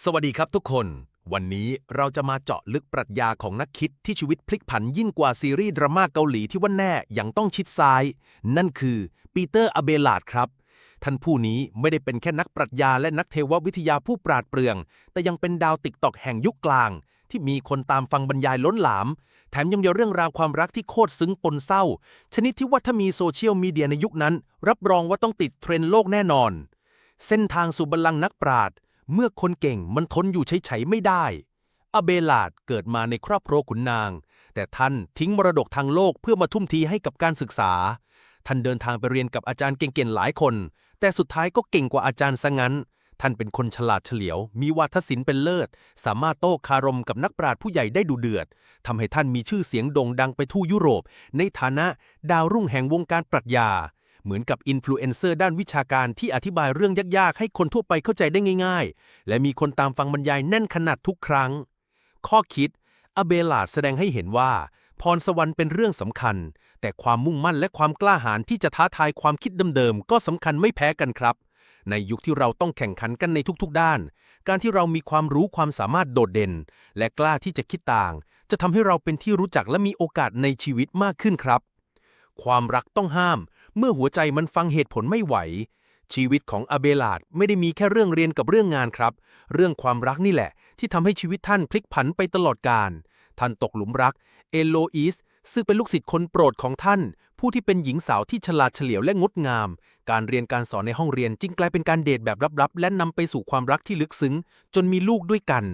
สวัสดีครับทุกคน วันนี้เราจะมาเจาะลึกปรัชญาของนักคิดที่ชีวิตพลิกผันยิ่งกว่าซีรีส์ดราม่าเกาหลีที่ว่าแน่อย่างต้องชิดซ้าย นั่นคือปีเตอร์อเบลาดครับ ท่านผู้นี้ไม่ได้เป็นแค่นักปรัชญาและนักเทววิทยาผู้ปราดเปรื่อง แต่ยังเป็นดาวติ๊กตอกแห่งยุคกลาง ที่มีคนตามฟังบรรยายล้นหลาม แถมยังมีเรื่องราวความรักที่โคตรซึ้งปนเศร้า ชนิดที่ว่าถ้ามีโซเชียลมีเดียในยุคนั้น รับรองว่าต้องติดเทรนด์โลกแน่นอน เส้นทางสู่บัลลังก์นักปราชญ์ เมื่อคนเก่งมันทนอยู่เฉยๆไม่ได้ อเบลาดเกิดมาในครอบครัวขุนนาง แต่ท่านทิ้งมรดกทางโลกเพื่อมาทุ่มทีให้กับการศึกษา ท่านเดินทางไปเรียนกับอาจารย์เก่งๆหลายคน แต่สุดท้ายก็เก่งกว่าอาจารย์ซะงั้น ท่านเป็นคนฉลาดเฉลียว มีวาทศิลป์เป็นเลิศ สามารถโต้คารมกับนักปราชญ์ผู้ใหญ่ได้ดูเดือดทำให้ท่านมีชื่อเสียงโด่งดังไปทั่วยุโรป ในฐานะดาวรุ่งแห่งวงการปรัชญา เหมือนกับอินฟลูเอนเซอร์ด้านวิชาการที่อธิบายเรื่องยากๆ ให้คนทั่วไปเข้าใจได้ง่ายๆ และมีคนตามฟังบรรยายแน่นขนาดทุกครั้ง ข้อคิด อเบลาดแสดงให้เห็นว่า พรสวรรค์เป็นเรื่องสำคัญ แต่ความมุ่งมั่นและความกล้าหาญที่จะท้าทายความคิดเดิมๆ ก็สำคัญไม่แพ้กันครับ ในยุคที่เราต้องแข่งขันกันในทุกๆ ด้าน การที่เรามีความรู้ความสามารถโดดเด่น และกล้าที่จะคิดต่าง จะทำให้เราเป็นที่รู้จักและมีโอกาสในชีวิตมากขึ้นครับความรักต้องห้าม เมื่อหัวใจมันฟังเหตุผลไม่ไหว ชีวิตของอเบลาดไม่ได้มีแค่เรื่องเรียนกับเรื่องงานครับ เรื่องความรักนี่แหละ ที่ทำให้ชีวิตท่านพลิกผันไปตลอดกาลท่านตกหลุมรัก เอโลอีสซึ่งเป็นลูกศิษย์คนโปรดของท่าน ผู้ที่เป็นหญิงสาวที่ฉลาดเฉลียวและงดงาม การเรียนการสอนในห้องเรียนจึงกลายเป็นการเดทแบบลับๆ และนำไปสู่ความรักที่ลึกซึ้ง จนมีลูกด้วยกัน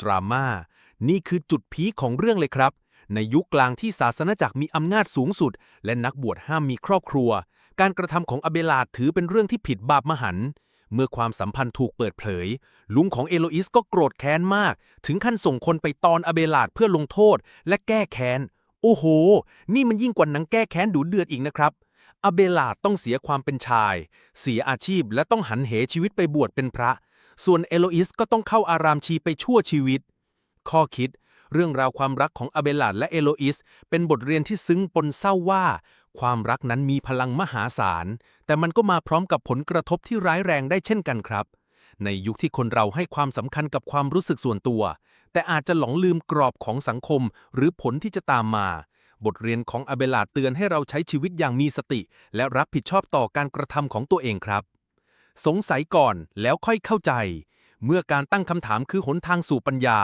ดราม่า นี่คือจุดพีคของเรื่องเลยครับ ในยุคกลางที่ศาสนาจักรมีอำนาจสูงสุด และนักบวชห้ามมีครอบครัว การกระทำของอเบลาดถือเป็นเรื่องที่ผิดบาปมหันต์เมื่อความสัมพันธ์ถูกเปิดเผย ลุงของเอโลอิสก็โกรธแค้นมาก ถึงขั้นส่งคนไปตอนอเบลาดเพื่อลงโทษและแก้แค้น โอ้โห นี่มันยิ่งกว่าหนังแก้แค้นดูเดือดอีกนะครับ อเบลาดต้องเสียความเป็นชาย เสียอาชีพและต้องหันเหชีวิตไปบวชเป็นพระ ส่วนเอโลอิสก็ต้องเข้าอารามชีไปชั่วชีวิต ข้อคิด เรื่องราวความรักของอเบลาดและเอโลอิส เป็นบทเรียนที่ซึ้งปนเศร้าว่า ความรักนั้นมีพลังมหาศาล แต่มันก็มาพร้อมกับผลกระทบที่ร้ายแรงได้เช่นกันครับ ในยุคที่คนเราให้ความสำคัญกับความรู้สึกส่วนตัว แต่อาจจะหลงลืมกรอบของสังคม หรือผลที่จะตามมา บทเรียนของอเบลาดเตือนให้เราใช้ชีวิตอย่างมีสติ และรับผิดชอบต่อการกระทำของตัวเองครับ สงสัยก่อนแล้วค่อยเข้าใจเมื่อการตั้งคำถามคือหนทางสู่ปัญญา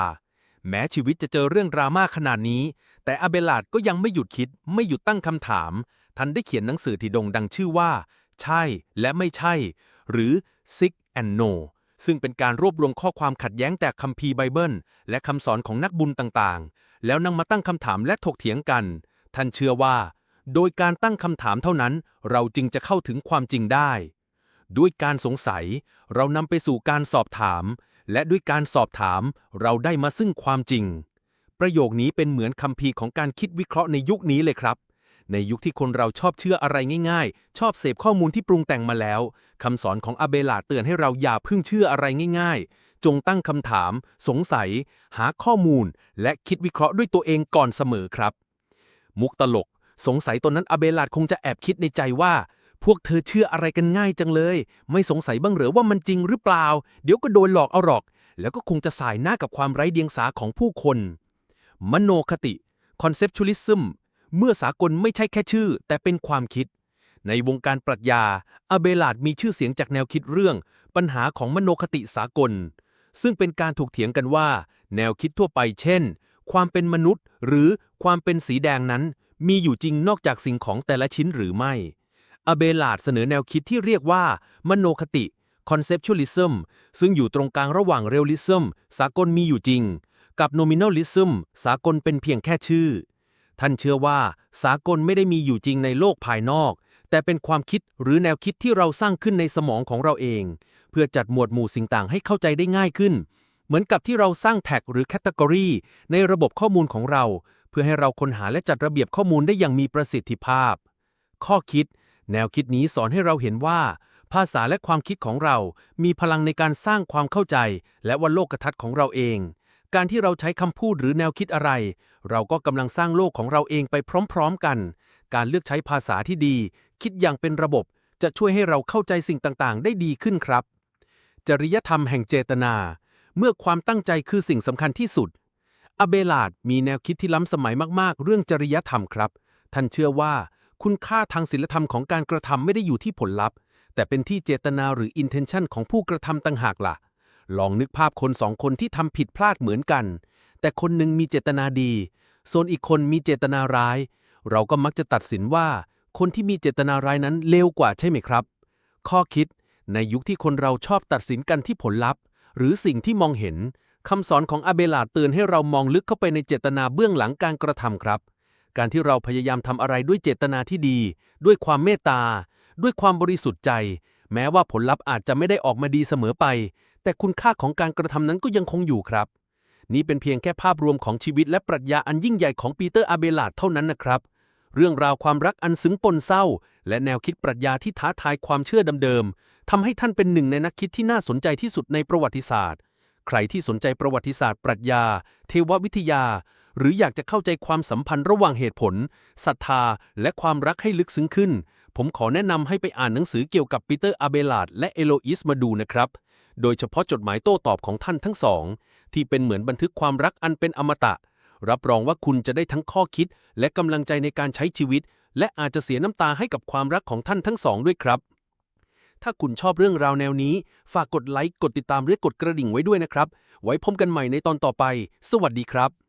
แม้ชีวิตจะเจอเรื่องดราม่าขนาดนี้ แต่อเบลาดก็ยังไม่หยุดคิด ไม่หยุดตั้งคำถามท่านได้เขียนหนังสือที่โด่งดังชื่อว่า ใช่และไม่ใช่ หรือ sick and no ซึ่งเป็นการรวบรวมข้อความขัดแย้งแต่คัมภีร์ไบเบิล และคำสอนของนักบุญต่างๆ แล้วนำมาตั้งคำถามและถกเถียงกัน ท่านเชื่อว่า โดยการตั้งคำถามเท่านั้น เราจึงจะเข้าถึงความจริงได้ ด้วยการสงสัย เรานำไปสู่การสอบถาม และด้วยการสอบถามเราได้มาซึ่งความจริง ประโยคนี้เป็นเหมือนคัมภีของการคิดวิเคราะห์ในยุคนี้เลยครับ ในยุคที่คนเราชอบเชื่ออะไรง่าย ๆ ชอบเสพข้อมูลที่ปรุงแต่งมาแล้วคำสอนของอาเบลาเตือนให้เราอย่าเพิ่งเชื่ออะไรง่าย ๆ จงตั้งคำถาม สงสัย หาข้อมูล และคิดวิเคราะห์ด้วยตัวเองก่อนเสมอครับ มุกตลก สงสัยตอนนั้นอาเบลาดคงจะแอบคิดในใจว่า พวกเธอเชื่ออะไรกันง่ายจังเลย ไม่สงสัยบ้างเหรือว่ามันจริงหรือเปล่า เดี๋ยวก็โดนหลอกเอาหรอก แล้วก็คงจะสายหน้ากับความไร้เดียงสาของผู้คน มโนคติ conceptualism เมื่อสากลไม่ใช่แค่ชื่อ แต่เป็นความคิด ในวงการปรัชญา อเบลาดมีชื่อเสียงจากแนวคิดเรื่อง ปัญหาของมโนคติสากล ซึ่งเป็นการถกเถียงกันว่า แนวคิดทั่วไปเช่น ความเป็นมนุษย์ หรือความเป็นสีแดงนั้น มีอยู่จริงนอกจากสิ่งของแต่ละชิ้นหรือไม่ อเบลาดเสนอแนวคิดที่เรียกว่า มโนคติ conceptualism ซึ่งอยู่ตรงกลางระหว่าง realism สากลมีอยู่จริง กับ nominalism สากลเป็นเพียงแค่ชื่อ ท่านเชื่อว่า สากลไม่ได้มีอยู่จริงในโลกภายนอก แต่เป็นความคิดหรือแนวคิดที่เราสร้างขึ้นในสมองของเราเอง เพื่อจัดหมวดหมู่สิ่งต่างให้เข้าใจได้ง่ายขึ้น เหมือนกับที่เราสร้างแท็กหรือแคตตากรีในระบบข้อมูลของเรา เพื่อให้เราค้นหาและจัดระเบียบข้อมูลได้อย่างมีประสิทธิภาพ ข้อคิด แนวคิดนี้สอนให้เราเห็นว่า ภาษาและความคิดของเรา มีพลังในการสร้างความเข้าใจ และว่าโลกทัศน์ของเราเอง การที่เราใช้คำพูดหรือแนวคิดอะไร เราก็กำลังสร้างโลกของเราเองไปพร้อมๆกัน การเลือกใช้ภาษาที่ดี คิดอย่างเป็นระบบ จะช่วยให้เราเข้าใจสิ่งต่างๆ ได้ดีขึ้นครับ จริยธรรมแห่งเจตนา เมื่อความตั้งใจคือสิ่งสำคัญที่สุด อเบลาดมีแนวคิดที่ล้ำสมัยมากๆ เรื่องจริยธรรมครับ ท่านเชื่อว่า คุณค่าทางศีลธรรมของการกระทำไม่ได้อยู่ที่ผลลัพธ์ แต่เป็นที่เจตนาหรือ intention ของผู้กระทำต่างหากล่ะ ลองนึกภาพคนสองคนที่ทำผิดพลาดเหมือนกัน แต่คนหนึ่งมีเจตนาดี ส่วนอีกคนมีเจตนาร้าย เราก็มักจะตัดสินว่า คนที่มีเจตนาร้ายนั้นเลวกว่าใช่ไหมครับ ข้อคิด ในยุคที่คนเราชอบตัดสินกันที่ผลลัพธ์ หรือสิ่งที่มองเห็นคำสอนของอาเบลาเตือนให้เรามองลึกเข้าไปในเจตนาเบื้องหลังการกระทำครับ การที่เราพยายามทำอะไรด้วยเจตนาที่ดี ด้วยความเมตตา ด้วยความบริสุทธิ์ใจ แม้ว่าผลลัพธ์อาจจะไม่ได้ออกมาดีเสมอไป แต่คุณค่าของการกระทำนั้นก็ยังคงอยู่ครับ นี่เป็นเพียงแค่ภาพรวมของชีวิตและปรัชญาอันยิ่งใหญ่ของปีเตอร์อาเบลาดเท่านั้นนะครับ เรื่องราวความรักอันซึ้งปนเศร้า และแนวคิดปรัชญาที่ท้าทายความเชื่อเดิมๆทำให้ท่านเป็นหนึ่งในนักคิดที่น่าสนใจที่สุดในประวัติศาสตร์ ใครที่สนใจประวัติศาสตร์ ปรัชญา เทววิทยา หรืออยากจะเข้าใจความสัมพันธ์ระหว่างเหตุผลศรัทธา และความรักให้ลึกซึ้งขึ้น ผมขอแนะนำให้ไปอ่านหนังสือเกี่ยวกับปีเตอร์อาเบลาดและเอโลอิสมาดูนะครับ โดยเฉพาะจดหมายโต้ตอบของท่านทั้งสอง ที่เป็นเหมือนบันทึกความรักอันเป็นอมตะ รับรองว่าคุณจะได้ทั้งข้อคิด และกำลังใจในการใช้ชีวิต และอาจจะเสียน้ำตาให้กับความรักของท่านทั้งสองด้วยครับถ้าคุณชอบเรื่องราวแนวนี้ ฝากกดไลค์ กดติดตามหรือกดกระดิ่งไว้ด้วยนะครับ ไว้พบกันใหม่ในตอนต่อไป สวัสดีครับ